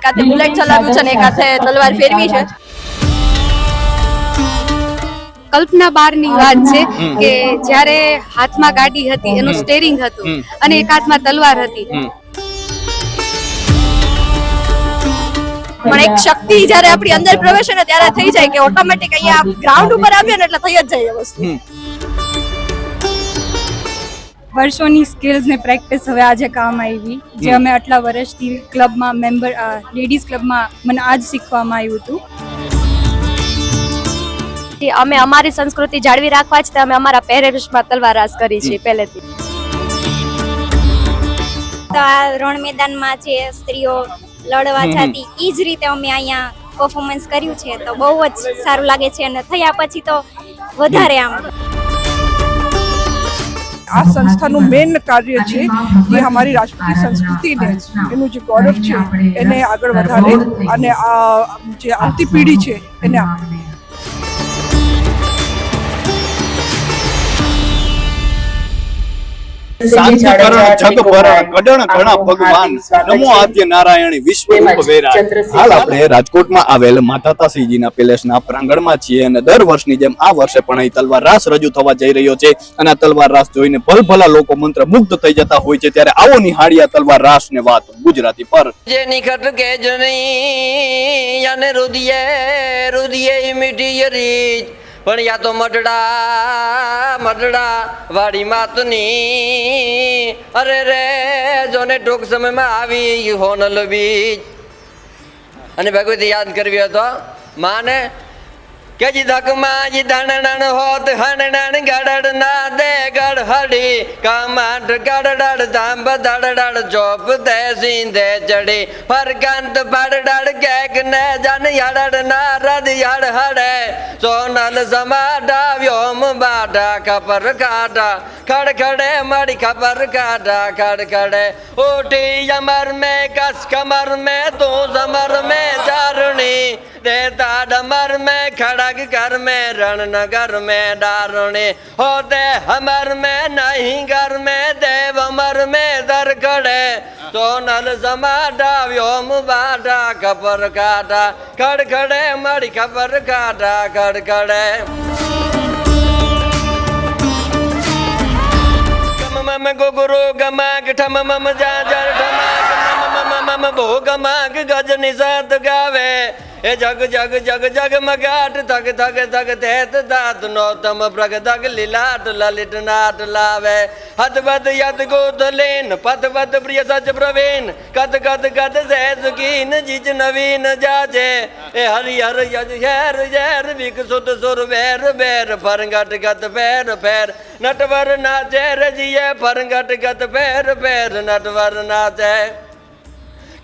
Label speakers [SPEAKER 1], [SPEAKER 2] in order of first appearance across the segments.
[SPEAKER 1] એક હાથે બુલેટ ચલાવ્યું છે અને એક હાથે તલવાર ફેરવી છે.
[SPEAKER 2] કલ્પના બારની વાત છે કે જ્યારે હાથમાં ગાડી હતી એનું સ્ટેરિંગ હતું અને એક હાથમાં તલવાર હતી.
[SPEAKER 1] પણ એક શક્તિ જ્યારે આપણી અંદર પ્રવેશે ને ત્યારે થઈ જાય કે ઓટોમેટિક અહીંયા ગ્રાઉન્ડ ઉપર આવીએ ને એટલે થઈ જ જાય એ વસ્તુ.
[SPEAKER 3] વર્ષોની સ્કિલ્સ ને પ્રેક્ટિસ હવે આજે કામ આવી. જે અમે આટલા વર્ષથી ક્લબમાં મેમ્બર લેડીઝ ક્લબમાં મને આજ શીખવામાં આવ્યું હતું.
[SPEAKER 1] અમે અમારી સંસ્કૃતિ જાળવી રાખવા જ અમે અમારા પહેરવેશમાં તલવાર રાસ કરી છે પહેલેથી.
[SPEAKER 4] તો આ રણ મેદાનમાં જે સ્ત્રીઓ લડવા જતી એ જ રીતે અમે અહીંયા પરફોર્મન્સ કર્યું છે. તો બહુ જ સારું લાગે છે અને થયા પછી તો વધારે આમ.
[SPEAKER 5] આ સંસ્થાનું મેન કાર્ય છે કે અમારી રાજપૂતી સંસ્કૃતિને એનું જે ગૌરવ છે એને આગળ વધારે અને આ જે આવતી પેઢી છે એને આપે
[SPEAKER 6] રાજકોટમાં આવેલ માતાતાસીજીના પેલેસના પ્રાંગણમાં છીએ અને દર વર્ષની જેમ આ વર્ષે પણ અહીં તલવાર રાસ રજૂ થવા જઈ રહ્યો છે અને આ તલવાર રાસ જોઈને ભલભલા લોકો મંત્ર મુગ્ધ થઈ જતા હોય છે ત્યારે આવો નિહાળી આ તલવાર રાસ ને વાત ગુજરાતી પર.
[SPEAKER 7] જે નિકટ કે યાને રુદિયે રુદિયે મીઠી રીત પણ યા તો મઢડા મઢડા વાળી માતની. અરે રે, જોને ટૂંક સમયમાં આવી હોનલ બીજ અને ભગવતી યાદ કરવી હતો માને ਕਿ ਜਿਦਕ ਮਾ ਜਿਦਣਣ ਹੋਤ ਹਣਣਣ ਗੜੜ ਨਾ ਦੇ ਗੜ ਹੜੀ। ਕਮੰਡ ਗੜੜੜ ਦੰਬ ਦੜੜੜ ਜੋਬ ਦੇ ਜ਼ਿੰਦੇ ਜੜੇ। ਫਰਗੰਦ ਬੜੜੜ ਗੈਗ ਨੇ ਜਨ ਯੜੜ ਨਾ ਰਦ ਯੜ ਹੜੇ। ਸੋਨਲ ਸਮਾਡਾ ਵਿਓਮ ਬਾਡਾ ਕਪਰ ਕਾਡਾ। ਖੜ ਖੜੇ ਮੜੀ ਕਪਰ ਕਾਡਾ, ਖੜ ਖੜੇ। ਓਟੀ ਅਮਰ ਮੇ, ਕਸ ਕਮਰ ਮੈਂ, ਤੋ ਜ਼ਮਰ ਮੈਂ ਜਾਰਣੀ देता डमर में खड़ग घर में रणनगर में डारणे होते हमर में नहीं घर में देव अमर में दर खड़े सोनल समाटा व्योम बाटा खबर काटा खड़खड़े मड़ी खबर काटा खड़खड़े मम गुगुरु गमा गठम मम जाजर ठमा ਮਮ ਭੋਗ ਮਾਗ ਗਜ ਨਿਜ਼ਾਤ ਗਾਵੇ। ਇਹ ਜਗ ਜਗ ਜਗ ਜਗ ਮਗਾਟ ਤਗ ਤਗ ਤਗ ਤਹਿਤ ਦਾਤ ਨੋਤਮ ਪ੍ਰਗ ਤਗ ਲਿਲਾਟ ਲਲਿਟ ਨਾਟ ਲਾਵੇ। ਹਦ ਵਦ ਯਦ ਗੋਦ ਲੈਨ ਪਦ ਵਦ ਪ੍ਰਿਯ ਸਜ ਪ੍ਰਵੇਨ। ਕਦ ਕਦ ਕਦ ਸਹਿ ਸੁਕੀਨ ਜਿਜ ਨਵੀਨ ਜਾਜੇ। ਇਹ ਹਰੀ ਹਰ ਯਜ ਸ਼ਹਿਰ ਜ਼ਹਿਰ ਵਿਕ ਸੁਤ ਸੁਰ ਵੈਰ ਵੈਰ। ਫਰੰਗਟ ਗਤ ਪੈਰ ਪੈਰ ਨਟਵਰ ਨਾਜੈ ਰਜੀਏ ਫਰੰਗਟ ਗਤ ਪੈਰ ਪੈਰ ਨਟਵਰ ਨਾਜੈ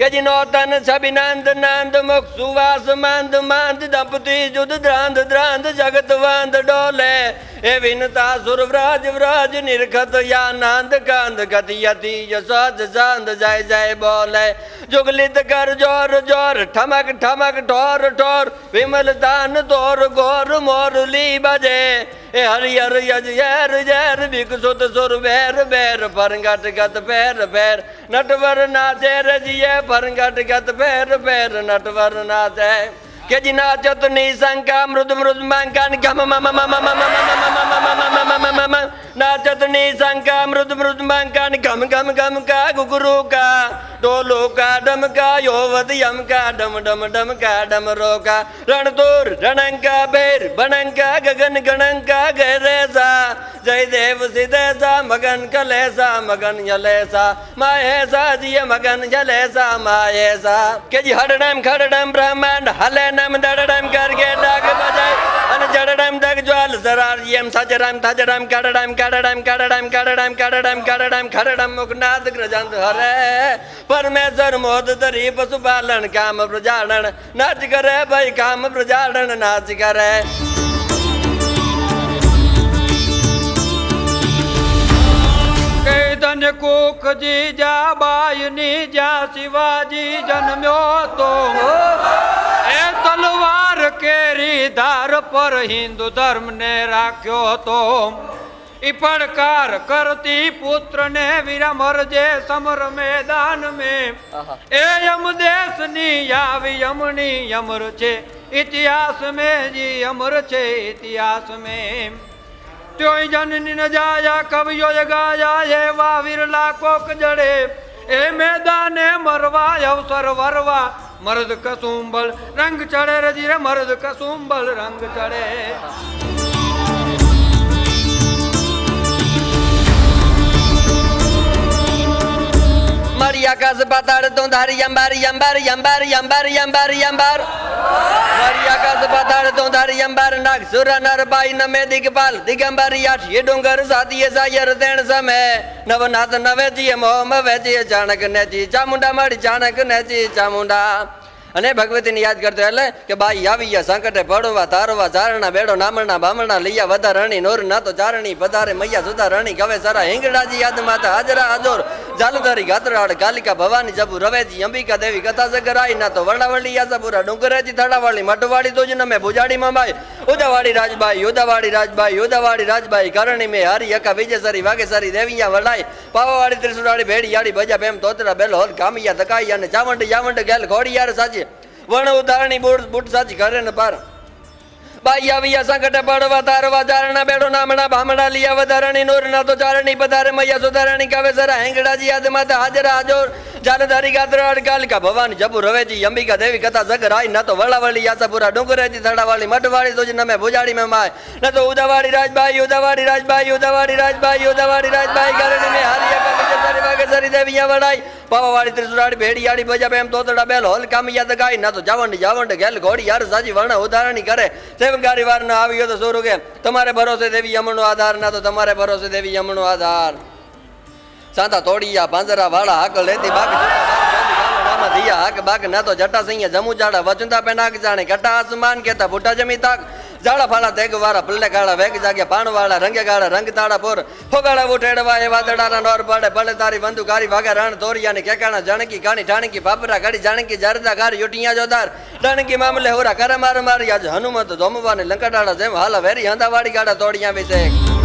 [SPEAKER 7] કે જીનો તન છબી નંદ મુખ સુવાસ મંદ મંદ દંપતી જુદ દ્રાંદ દ્રાંદ જગત વાંદ ડોલે એ વિનતા સુર વ્રજ વ્રજ નિરખત યા નંદ કંદ ગતિ યતિ સજ સંદ જય જય બોલે જુગલિત કર જોર જોર ઠમક ઠમક ઠોર ઠોર વિમલ દાન તોર ગોર મોરલી બજે એ હરિયર યજ યર યર વિકસુત સુર બેર બેર ફરંગટ ગત પેર પેર નટવર નાચે રજીએ ફરંગટ ગત પેર પેર નટવર નાચે કે જી નાચતની શંકા મૃદ મૃદ માંકાન ગમ મમ મમ મમ મમ મમ મમ નાચતની શંકા મૃદ મૃદ માંકાન ગમ ગમ ગમ કા ગુગુરુ કા ડોલો કા ડમ કા યોવત યમ કા ડમ ડમ ડમ કા ડમ રો કા રણતુર રણંકા બેર બણંકા ગગન ગણંકા ગેરેસા જય દેવ સિદ્ધેસા મગન કલેસા મગન યલેસા માહેસા જીય મગન જલેસા માહેસા કે જી હડડમ ખડડમ બ્રહ્માંડ હલે નમ દડડમ કરગે ડાગ બજાય. અને જડડમ દગ જ્વાલ સરાર યમ સજરમ, થજરમ, કડડમ કડડમ કડડમ કડડમ કડડમ કડડમ, ખડડમ મુખનાદ ગ્રજંત હરે. પરમેશ્વર મોદ ધરી પશુપાલન કામ પ્રજાણન નાચ કરે ભાઈ કામ પ્રજાણન નાચ કરે
[SPEAKER 8] ધન્ય કુખજી જા બાયની જા શિવાજી જન્મ્યો તો એ તલવાર કેરી ધાર પર હિન્દુ ધર્મને રાખ્યો હતો ઈ પડકાર કરતી પુત્રને વિરમર જે સમર મેદાન મે. એ યમ દેશની આવી યમની અમર છે ઇતિહાસ મે જી અમર છે ઇતિહાસ મે. ત્યોય જનની ન જાયા કવિયો ગાયા એવા વિરલા કોક જડે. એ મેદાને મરવા અવસર વરવા મરદ કસુંબલ રંગ ચડે રજી રે મરદ કસુંબલ રંગ ચડે.
[SPEAKER 7] Variaka zapatar dondar yambar yambar yambar yambar yambar yambar. Variaka zapatar dondar yambar nag zura narbai name digpal digambar yath ye dongar zadiye zayar den zame navnath navediye moham vediye janak neji chamunda mari janak neji chamunda અને ભગવતીને યાદ કરતો એટલે કે બાઈ આવી ગયા સંકટે પડવા તારવા ચારણા બેડો નામણા બામણા લઈયા વધારણી નોર ના તો ચારણી પધારે મૈયા સુધારણી ગવે સારા હિંગડાજી યાદ માતા હાજરા હાજોર જાલુધારી ગાતરાડ કાલિકા ભવાની જબુ, રવેજી, અંબિકા દેવી કથા સગરાઈ ના તો વરડાવળી યાસાપુરા, ડુંગરેજી થડાવાળી મટવાડી તો જ નમે ભુજાડી મામાઈ ઉદાવાડી રાજબાઈ ઉદાવાડી રાજબાઈ ઉદાવાડી રાજબાઈ, કરણી મે હરી અકા વિજયસરી દેવી દેવિયા વડાઈ પાવાવાડી ત્રિશુડાડી ભેડી યાડી ભજા બેમ તોતરા બેલ, હોલ, કામિયા તકાઈ અને ચાવંડ યાવંડ ગેલ ઘોડી યાર સાચી વણ ઉદાહરણી બુટ સાચી ઘરે ને પાર. બાઈ આવ્યા સંકટે પડવા તારવા ચારણા બેડો નામણા ભામણા લિયા વધારણી નોર ના તો ચારણી પધારે મૈયા સુધારણી કાવે સરા હેંગડાજી યાદ માતા હાજર હાજર જાનધારી ગાત્રાડ કાલિકા ભવાની જબુ રવેજી અંબિકા દેવી કથા જગરાઈ ના તો વળાવળી યાસાપુરા ડુંગરેજી થડાવાળી મઠવાળી તો જ નમે ભુજાડી માં માય ના તો ઉદાવાડી રાજબાઈ ઉદાવાડી રાજબાઈ ઉદાવાડી રાજબાઈ ઉદાવાડી રાજબાઈ કરણી મે હારી અકા વિજયસરી વાગેસરી દેવિયા વડાઈ પાવાવાળી ત્રિશુરાડી ભેડિયાડી બજા પેમ તોતડા બેલ હોલ કામિયા દગાઈ ના તો જાવંડ જાવંડ ગેલ ઘોડી યાર સાજી વર્ણ ઉદાહરણી કરે સેવનકારી વાર ના આવ્યો તો સોરું કે તમારે ભરોસે દેવી યમણનો આધાર, ના તો તમારે ભરોસે દેવી યમણનો આધાર. સાંતા તોડિયા, પાંજરા, વાળા હાક લેતી નામા હાક બાગ, ના તો જટા સૈયા જમુ જાડા વચુંતા પે નાક જાણે કટા આસમાન કેતા ભૂટા જમી તાક જાડા ફાળા તેગ વાળા પલ્લે ગાળા વેગ જાગ્યા પાણ વાળા રંગે ગાળા રંગ તાળા પોર. ફોગાળા ઉઠેડવા એ વાદળાના નોર પડે ભલે તારી બંધુ ગારી વાગે રણ તોરિયા ને કેકાણા, જાણકી, કાણી, ઠાણકી બાપરા ગાડી, જાણકી, જારદા, ગાર, યુટિયા જોદાર ડાણકી મામલે હોરા કરે માર મારી, આજ હનુમંત ધોમવાને લંકાડાળા જેમ હાલા વેરી હંદાવાડી ગાડા તોડિયા વિશે.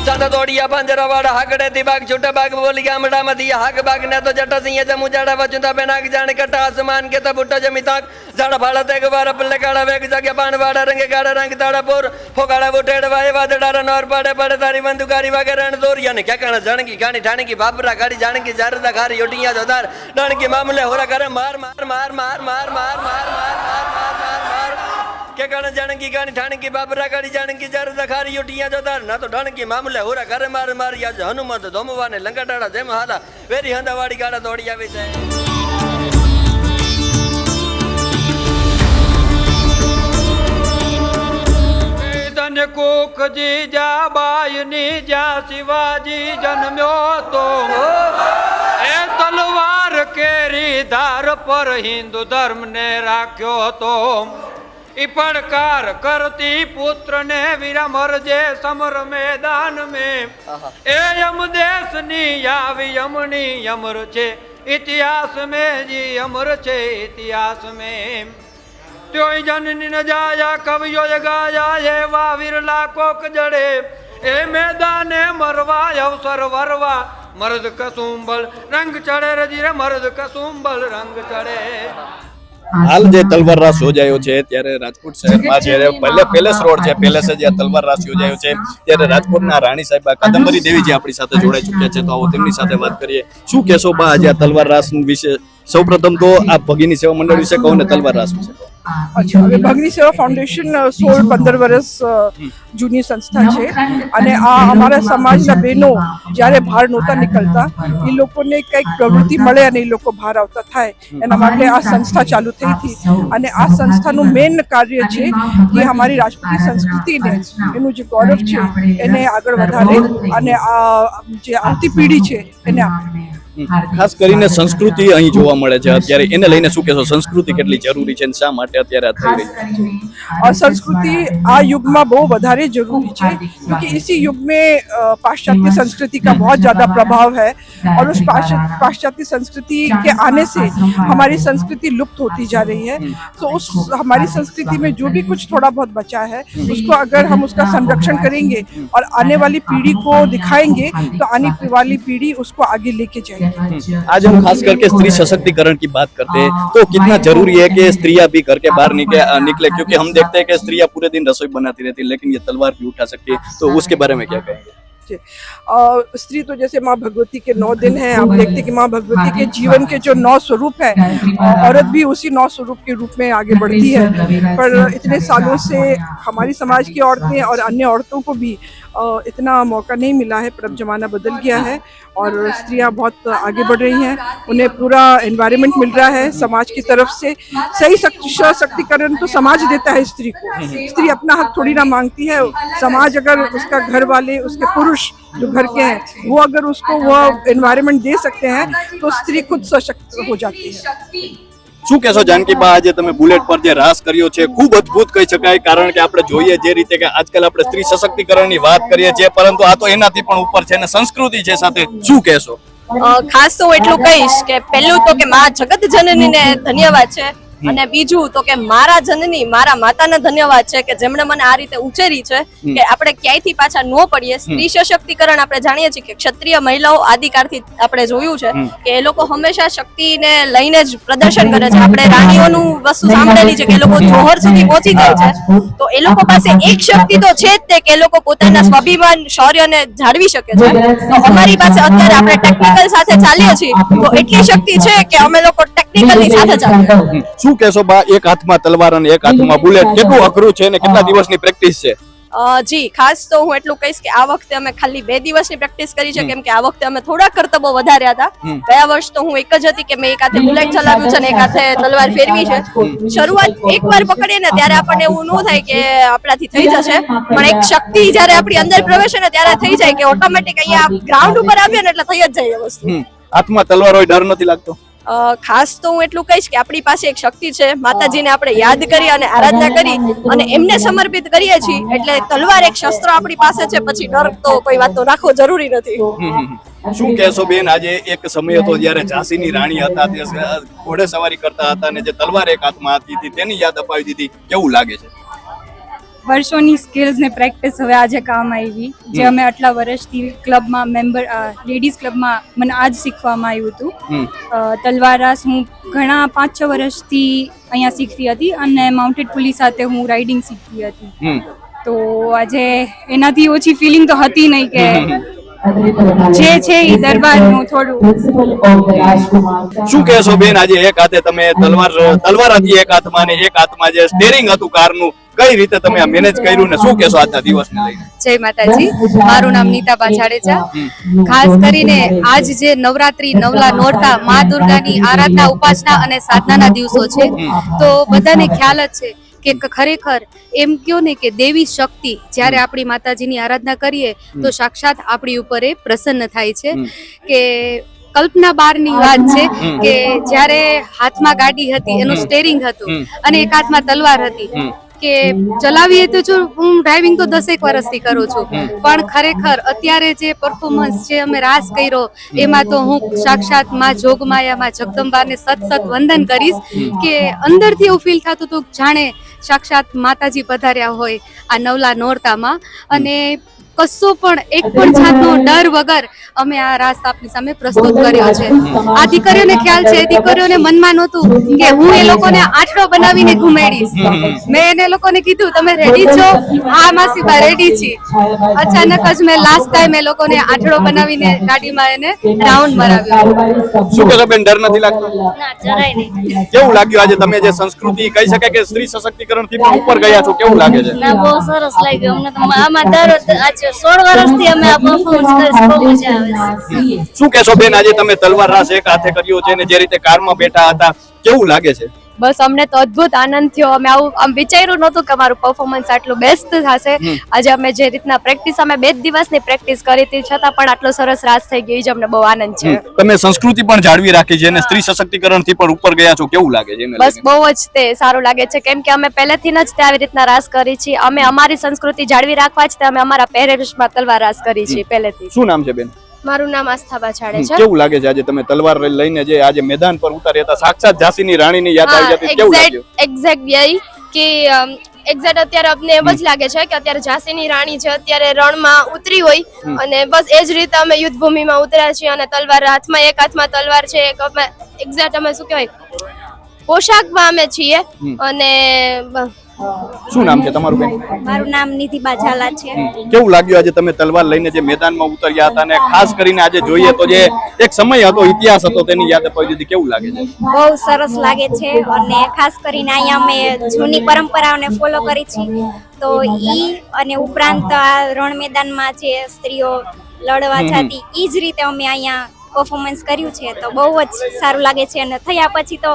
[SPEAKER 7] ચાંદા તોડિયા પાંજરા વાળા હાકડે થી બાગ છૂટા બાગ બોલી ગામડામાં દિયા હાક બાગ ને તો જટા સિંહ જમુ જાડા વચુંતા બે નાગ જાણે કટા આસમાન કે તા બુટ્ટા જમી તાક જાડા ફાળા તેગ વાળા પલ્લે કાળા વેગ જાગ્યા પાણ વાળા રંગે ગાળા રંગ તાળા પોર ફોગાળા ઉઠેડવા એ વાદળારા નોર પાડે પડે તારી બંદુકારી વાગે રણ દોરિયા ને કેકાણા જાણકી ગાણી ઠાણકી બાપરા ગાડી જાણકી જારદા ખારી યોટિયા જોદાર ડાણકી મામલે હોરા કરે માર માર માર માર માર માર માર માર માર માર માર માર કે કણ જાણકી ગાણી ઠાણકી બાબરા ગાડી જાણકી જર દખારી યોટિયા જોદાર ના તો ઠાણકી મામલે હોરા ઘરે માર મારી આજે હનુમંત ધોમવાને લંગાટાડા જેમ હાલા. વેરી હંદાવાડી ગાડા દોડી આવી જાય
[SPEAKER 8] ધન્ય કુખજી જા બાયની જા શિવાજી જન્મ્યો તો. એ તલવાર કેરી ધાર પર હિન્દુ ધર્મને રાખ્યો હતો ઈ પડકાર કરતી પુત્રને વિરમર જે સમર મેદાન મે એ યમ દેશની આવી યમની અમર છે ઇતિહાસ મે જી અમર છે ઇતિહાસ મે ત્યોય જનની ન જાયા કવિયો ગાયા એવા વિરલા કોક જડે. એ મેદાને મરવા અવસર વરવા મરદ કસુંબલ રંગ ચડે રજી રે મરદ કસુંબલ રંગ ચડે.
[SPEAKER 6] હાલ જે તલવાર રાસ યોજાયો છે ત્યારે રાજકોટ શહેરમાં જ્યારે પહેલે પેલેસ રોડ છે પેલેસે જે તલવાર રાસ યોજાયો છે. ત્યારે રાજકોટના રાણી સાહેબ કાદંબરી દેવી જે આપણી સાથે જોડાઈ ચૂક્યા છે તો આવો તેમની સાથે વાત કરીએ. શું કહેશો બા આજે આ તલવાર રાસ વિશે? સૌપ્રથમ તો આ ભગીની સેવા મંડળ વિશે કહો ને તલવાર રાસ વિશે.
[SPEAKER 5] અચ્છા હવે ભગની સેવા ફાઉન્ડેશન સોળ પંદર વર્ષ જૂની સંસ્થા છે. અને આ અમારા સમાજના બહેનો જ્યારે બહાર નહોતા નીકળતા એ લોકોને કંઈક પ્રવૃત્તિ મળે અને એ લોકો બહાર આવતા થાય. એના માટે આ સંસ્થા ચાલુ થઈ હતી. અને આ સંસ્થાનું મેઇન કાર્ય છે કે અમારી રાજપૂતી સંસ્કૃતિને એનું જે ગૌરવ છે એને આગળ વધારે અને આ જે આવતી પેઢી છે એને આપે
[SPEAKER 6] ખાસ કરીને સંસ્કૃતિ અહીં જોવા મળે છે અત્યારે એને લઈને શું કહેશો સંસ્કૃતિ કેટલી જરૂરી છે અને શા માટે અત્યારે આ થઈ રહી છે
[SPEAKER 5] और संस्कृति आ युग में बहुत વધારે जरूरी है क्योंकि इसी युग में अ, पाश्चात्य संस्कृति का बहुत ज्यादा प्रभाव है और उस पाश्चात्य पाश्चात्य संस्कृति के आने से हमारी संस्कृति लुप्त होती जा रही है तो उस हमारी संस्कृति में जो भी कुछ थोड़ा बहुत बचा है उसको अगर हम उसका संरक्षण करेंगे और आने वाली पीढ़ी को दिखाएंगे तो आने वाली पीढ़ी उसको आगे लेके जाएगी
[SPEAKER 6] आज हम खास करके स्त्री सशक्तिकरण की बात करते हैं। तो कितना ज़रूरी है कि स्त्रियाँ भी घर के बाहर निकले निकले? क्योंकि हम देखते हैं कि स्त्रियाँ पूरे दिन रसोई बनाती रहती है लेकिन ये तलवार भी उठा सकती है। तो उसके बारे में क्या कहेंगे?
[SPEAKER 5] स्त्री तो जैसे माँ भगवती के नौ दिन हैं आप देखते हैं कि माँ भगवती के जीवन के जो नौ स्वरूप है औरत भी उसी नौ स्वरूप के रूप में आगे बढ़ती है। पर इतने सालों से हमारी समाज की औरतें और अन्य औरतों को भी इतना मौका नहीं मिला है, पर अब जमाना बदल गया है और स्त्रियाँ बहुत आगे बढ़ रही हैं। उन्हें पूरा एनवायरनमेंट मिल रहा है समाज की तरफ़ से। सही सशक्तिकरण तो समाज देता है स्त्री को। स्त्री अपना हक थोड़ी ना मांगती है। समाज अगर उसका घर वाले, उसके पुरुष जो घर के हैं, वो अगर उसको वो एनवायरनमेंट दे सकते हैं तो स्त्री खुद सशक्त हो जाती है।
[SPEAKER 6] શું કહેશો જાનકીબા? આજે તમે બુલેટ પર જે રાસ કર્યો છે, ખૂબ અદ્ભુત કહી શકાય, કારણ કે આપણે જોઈએ જે રીતે કે આજકાલ આપણે સ્ત્રી સશક્તિકરણની વાત કરીએ છીએ, પરંતુ આ તો એનાથી પણ ઉપર છે અને સંસ્કૃતિ છે સાથે શું કહેશો?
[SPEAKER 1] ખાસ તો એટલું કહીશ કે પહેલું તો કે મા જગત જનનીને ધન્યવાદ છે. અને બીજું તો કે મારા જનની મારા માતાને ધન્યવાદ છે કે જેમણે મને આ રીતે ઉછેરી છે કે આપણે ક્યાંયથી પાછા ન પડીએ. સ્ત્રી સશક્તિકરણ આપણે જાણીએ છીએ કે ક્ષત્રિય મહિલાઓ આદિકાળથી આપણે જોયું છે કે એ લોકો હંમેશા શક્તિને લઈને જ પ્રદર્શન કરે છે. આપણે રાણીઓનું વસ્તુ સાંભળેલી છે કે એ લોકો જોહર સુધી પહોંચી જાય છે. તો એ લોકો પાસે એક શક્તિ તો છે જ તે કે એ લોકો પોતાના સ્વાભિમાન શૌર્યને જાળવી શકે છે. તો અમારી પાસે અત્યારે આપણે ટેકનિકલ સાથે ચાલીએ છીએ. તો એટલી શક્તિ છે કે અમે લોકો ટેકનિકલની સાથે ચાલીએ.
[SPEAKER 6] શું કહેશો બા? એક હાથમાં તલવાર અને એક હાથમાં બુલેટ. કેટલું અઘરું છે અને કેટલા દિવસની પ્રેક્ટિસ છે?
[SPEAKER 1] જી ખાસ તો હું એટલું કહીશ કે આ વખતે અમે ખાલી બે દિવસની પ્રેક્ટિસ કરી છે કેમ કે આ વખતે અમે થોડા કરતબો વધાર્યા હતા. ગયા વર્ષ તો હું એક જ હતી કે મેં એક હાથે બુલેટ ચલાવ્યું છે ને એક હાથે તલવાર ફેરવી છે. શરૂઆત એકવાર પકડીએ ને ત્યારે આપણને એવું ન થાય કે આપણાથી થઈ જશે. પણ એક શક્તિ જ્યારે આપણી અંદર પ્રવેશે ને ત્યારે થઈ જાય કે ઓટોમેટિક અહીંયા ગ્રાઉન્ડ ઉપર આવીએ ને એટલે થઈ જ જાય એ વસ્તુ.
[SPEAKER 6] હાથમાં તલવાર હોય ડર નથી લાગતો?
[SPEAKER 1] ખાસ તો હું એટલું કહીશ કે આપણી પાસે એક શક્તિ છે. માતાજીને આપણે યાદ કરી અને આરાધના કરી અને એમને સમર્પિત કરીએ છીએ. એટલે તલવાર એક શસ્ત્ર આપણી પાસે છે. પછી ડર તો કોઈ વાત તો રાખવો જરૂરી નથી.
[SPEAKER 6] શું કહેશો બેન? આજે એક સમય હતો જ્યારે ઝાંસીની રાણી હતા તે ઘોડે સવારી કરતા હતા અને જે તલવાર એક હાથમાં હતી હતી તેની યાદ અપાવી દીધી. કેવું લાગે છે?
[SPEAKER 3] વર્ષોની સ્કિલ્સ ને પ્રેક્ટિસ હવે આજે કામ આવી. જે અમે આટલા વર્ષથી ક્લબમાં મેમ્બર લેડીઝ ક્લબમાં મને આજ શીખવામાં આવ્યું હતું. તલવારાસ હું ઘણા પાંચ છ વર્ષથી અહીંયા શીખતી હતી અને માઉન્ટેડ પુલિસ સાથે હું રાઇડિંગ શીખતી હતી. તો આજે એનાથી ઓછી ફિલિંગ તો હતી નહીં કે જે છે એ દરબારનું થોડું
[SPEAKER 6] શું કહેશો બેન આજે એક હાથે તમે તલવાર તલવાર હતી એક હાથમાં ને એક હાથમાં જે સ્ટેરિંગ હતું કારનું કઈ રીતે તમે આ મેનેજ કર્યું ને શું કહેશો આજના દિવસને લઈને?
[SPEAKER 2] જય માતાજી. મારું નામ નીતાબા જાડેજા ખાસ કરીને આજ જે નવરાત્રી નવલા નોરતા મા દુર્ગાની આરાધના ઉપાસના અને સાધનાના દિવસો છે તો બધાને ખ્યાલ જ છે કે ખરેખર એમ કયો ને કે દેવી શક્તિ જ્યારે આપણી માતાજીની આરાધના કરીએ તો સાક્ષાત આપણી ઉપર એ પ્રસન્ન થાય છે. કે કલ્પના બારની વાત છે કે જ્યારે હાથમાં ગાડી હતી એનું સ્ટેરિંગ હતું અને એક હાથમાં તલવાર હતી કે ચલાવીએ તો જો હું ડ્રાઇવિંગ તો દસેક વર્ષથી કરું છું. પણ ખરેખર અત્યારે જે પરફોર્મન્સ છે અમે રાસ કર્યો એમાં તો હું સાક્ષાતમાં જોગમાયામાં જગદંબાને સત સત વંદન કરીશ કે અંદરથી એવું ફીલ થતું હતું જાણે સાક્ષાત માતાજી પધાર્યા હોય આ નવલા નોરતામાં. અને કશો પણ એક પણ જાતનો ડર વગર અમે આ રાસ આપની સામે પ્રસ્તુત કર્યો છે. આ દીકરીઓને ખ્યાલ છે દીકરીઓને મનમાં નહોતું કે હું એ લોકોને આઠડો બનાવીને ઘુમેડીશ. મેં એને લોકોને કીધું તમે રેડી છો? હા માસીબા રેડી છીએ અચાનક જ મેં લાસ્ટ ટાઈમ એ લોકોને આઠડો બનાવીને ગાડીમાં એને રાઉન્ડ મરાવ્યો.
[SPEAKER 6] શું કહેશો બેન ડર નથી લાગતો?
[SPEAKER 4] ના જરાય નહીં.
[SPEAKER 6] કેવું લાગ્યું આજે તમે જે સંસ્કૃતિ કહી શકાય કે સ્ત્રી સશક્તિકરણથી પણ ઉપર ગયા છો? કેવું લાગે છે?
[SPEAKER 4] ના બહુ સરસ લાગ્યું અમને તો. આમાં ડર આજે સોળ વર્ષથી અમે
[SPEAKER 6] શું કહેશો બેન, આજે તમે તલવાર રાસ એક હાથે કર્યો છે ને જે રીતે કારમાં બેઠા હતા કેવું લાગે છે?
[SPEAKER 9] બસ અમને તો અદ્ભુત આનંદ થયો. અમે આવું આમ વિચાર્યું નહોતું કે અમારું પરફોર્મન્સ આટલું બેસ્ટ થશે. આજે અમે જે રીતના પ્રેક્ટિસ અમે બે દિવસની પ્રેક્ટિસ કરી હતી. છતાં પણ આટલો સરસ રાસ થઈ એ જ અમને બહુ આનંદ છે.
[SPEAKER 6] તમે સંસ્કૃતિ પણ જાળવી રાખી છે અને સ્ત્રી સશક્તિકરણથી પણ ઉપર ગયા છો. કેવું લાગે છે
[SPEAKER 9] બસ બહુ જ તે સારું લાગે છે. કેમ કે અમે પહેલેથી જ તે આવી રીતના રાસ કરી છીએ. અમે અમારી સંસ્કૃતિ જાળવી રાખવા જ તે અમે અમારા પહેરવેશમાં તલવાર રાસ કરી છીએ પહેલેથી.
[SPEAKER 6] શું નામ છે બેન?
[SPEAKER 9] મારું નામ આસ્થા બાછાડે
[SPEAKER 6] છે. કેવું લાગે છે આજે તમે તલવાર લઈને જે આજે મેદાન પર ઉતાર્યા હતા? સાક્ષાત ઝાંસીની રાણીની યાદ આવી જતી કેવું લાગ્યું?
[SPEAKER 10] એક્ઝેક્ટ યही કે એક્ઝેક્ટ અત્યારે અમને એમ જ લાગે છે કે અત્યારે ઝાંસીની રાણી છે અત્યારે રણમાં ઉતરી હોય અને બસ એ જ રીતે અમે યુદ્ધ ભૂમિમાં ઉતર્યા છીએ અને તલવાર હાથમાં એક હાથમાં તલવાર છે એક એક્ઝેક્ટ અમે શું કહેવાય? પોશાકમાં અમે છીએ અને
[SPEAKER 6] શું નામ છે તમારું બેન?
[SPEAKER 4] મારું નામ નિધિબા ઝાલા છે.
[SPEAKER 6] કેવું લાગ્યું આજે તમે તલવાર લઈને જે મેદાનમાં ઉતર્યા હતા અને ખાસ કરીને આજે જોઈએ તો જે એક સમય હતો ઇતિહાસ હતો તેની યાદ અપાવી દીધી. કેવું લાગે છે?
[SPEAKER 4] બહુ સરસ લાગે છે અને ખાસ કરીને અહીંયા અમે જૂની પરંપરાઓને ફોલો કરી છે. તો ઈ અને ઉપરાંત આ રણ મેદાનમાં જે સ્ત્રીઓ લડવા જતી ઈ જ રીતે અમે અહીંયા પરફોર્મન્સ કર્યું છે. તો બહુ જ સારું લાગે છે અને થયા પછી તો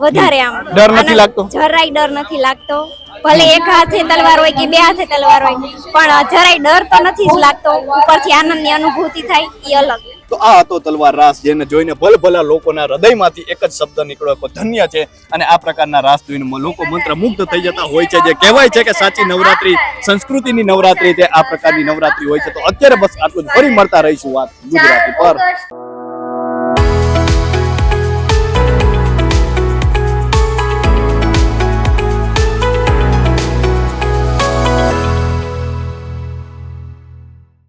[SPEAKER 4] વધારે આમ.
[SPEAKER 6] ડર નથી લાગતો?
[SPEAKER 4] જરાય ડર નથી લાગતો. ભલે એક હાથે તલવાર હોય કે બે હાથે તલવાર હોય પણ જરાય ડર તો નથી જ લાગતો. ઉપરથી આનંદની અનુભૂતિ થાય એ અલગ.
[SPEAKER 6] તો આ હતો તલવાર રાસ જેને જોઈને ભલભલા લોકોના હૃદયમાંથી એક જ શબ્દ નીકળ્યો કે ધન્ય છે. અને આ પ્રકારના રાસ જોઈને લોકો મંત્ર મુગ્ધ થઈ જતા હોય છે. જે કહેવાય છે કે સાચી નવરાત્રી સંસ્કૃતિની નવરાત્રી છે આ પ્રકારની નવરાત્રી હોય છે. તો અત્યારે બસ આટલું જ. ફરી મળતા રહીશું વાત ગુજરાતી પર.